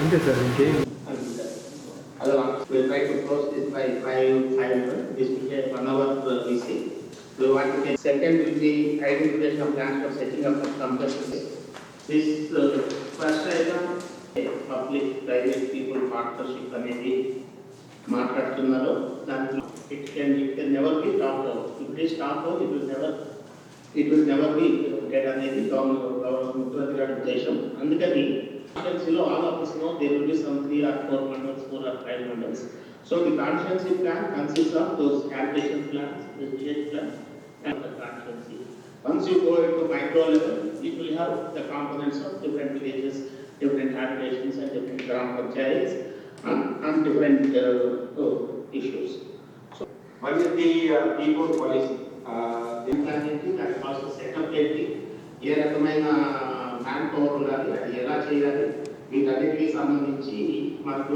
అంతే సార్ ఇంకేం Otherwise, we'll try to close this by five, five, minutes. this will take one hour uh, VC. We want to get, second will be identification of plans for setting up of complexes. This uh, first item, public, private people partnership అనేది మాట్లాడుతున్నారు దాంట్లో it can it can never be top it is top it will never it will never be dead అనేది government ముఖ్యమంత్రి గారి ఉద్దేశం అందుకని కాన్స్టిట్యున్సీలో all office no there will be some three or four mandals four or five mandals so the constituency plan consist of those calculation plans the village plan and the constituency. Once you go into micro level, it will have the components of different villages, different habitations and different gram panchayats and, and different uh, uh, issues. What is the uh, people policy? Uh, plan ఏంటి దాని cost setup ఏంటి ఏ రకమైన man power ఉండాలి అది ఎలా చేయాలి? వీటన్నిటికీ సంబంధించి మనకు